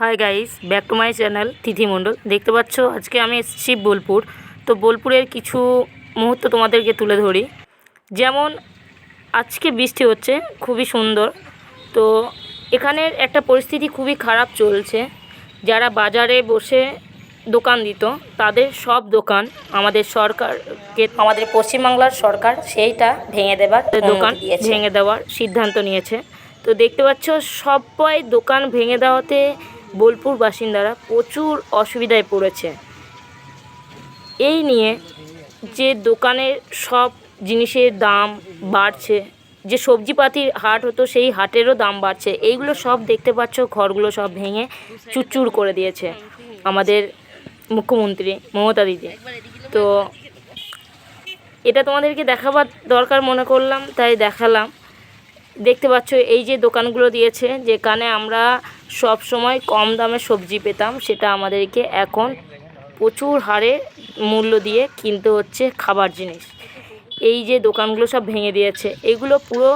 Hi guys back to my channel Tithi Mondal দেখতে পাচ্ছ আজকে আমি এসেছি বোলপুর। তো বোলপুরের কিছু মুহূর্ত তোমাদেরকে তুলে ধরি। যেমন আজকে বৃষ্টি হচ্ছে খুবই সুন্দর। তো এখানের একটা পরিস্থিতি খুবই খারাপ চলছে। যারা বাজারে বসে দোকান দিত তাদের সব দোকান আমাদের সরকারকে আমাদের পশ্চিমবাংলার সরকার সেইটা ভেঙে দেবার দোকান ভেঙে দেওয়ার সিদ্ধান্ত নিয়েছে। তো দেখতে পাচ্ছ সবাই দোকান ভেঙে দেওয়াতে বোলপুর বাসিন্দারা প্রচুর অসুবিধায় পড়েছে। এই নিয়ে যে দোকানের সব জিনিসের দাম বাড়ছে, যে সবজিপাতির হাট হতো সেই হাটেরও দাম বাড়ছে, এইগুলো সব দেখতে পাচ্ছ, ঘরগুলো সব ভেঙে চুরচুর করে দিয়েছে আমাদের মুখ্যমন্ত্রী মমতা দিদি। তো এটা তোমাদেরকে দেখাবার দরকার মনে করলাম, তাই দেখালাম। দেখতে পাচ্ছ এই যে দোকানগুলো দিয়েছে, যেখানে আমরা সব সময় কম দামে সবজি পেতাম, সেটা আমাদেরকে এখন প্রচুর হারে মূল্য দিয়ে কিনতে হচ্ছে খাবার জিনিস। এই যে দোকানগুলো সব ভেঙে দিয়েছে, এগুলো পুরো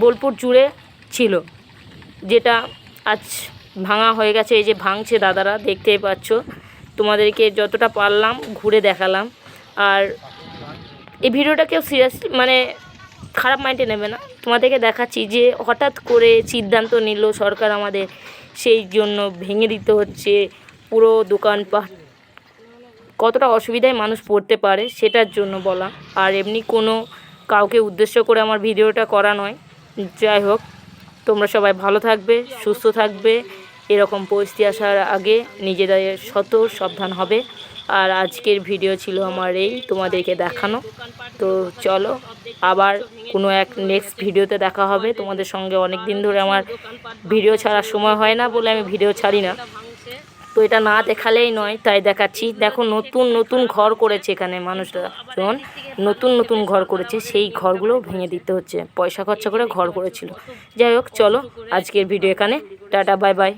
বোলপুর জুড়ে ছিল। যেটা আজ ভাঙা হয়ে গেছে, এই যে ভাঙছে দাদারা, দেখতেই পাচ্ছ। তোমাদেরকে যতটা পারলাম ঘুরে দেখালাম। আর এই ভিডিওটা কেউ সিরিয়াসলি মানে খারাপ মাইন্ডে নেবে না। তোমাদেরকে দেখাচ্ছি যে হঠাৎ করে সিদ্ধান্ত নিল সরকার আমাদের, সেই জন্য ভেঙে দিতে হচ্ছে পুরো দোকানপাট। কতটা অসুবিধায় মানুষ পড়তে পারে সেটার জন্য বলা। আর এমনি কোনো কাউকে উদ্দেশ্য করে আমার ভিডিওটা করা নয়। যাই হোক, তোমরা সবাই ভালো থাকবে, সুস্থ থাকবে। এরকম পরিস্থিতি আসার আগে নিজেদের শত সাবধান হবে। আর আজকের ভিডিও ছিল আমার এই, তোমাদেরকে দেখানো। তো চলো আবার কোনো এক নেক্সট ভিডিওতে দেখা হবে। তোমাদের সঙ্গে অনেক দিন ধরে আমার ভিডিও ছাড়ার সময় হয় না বলে আমি ভিডিও ছাড়ি না। তো এটা না দেখালেই নয়, তাই দেখাচ্ছি। দেখো নতুন নতুন ঘর করেছে এখানে মানুষরা যেমন নতুন নতুন ঘর করেছে। সেই ঘরগুলো ভেঙে দিতে হচ্ছে। পয়সা খরচা করে ঘর করেছিল। যাই হোক, চলো আজকের ভিডিও এখানে। Tata bye bye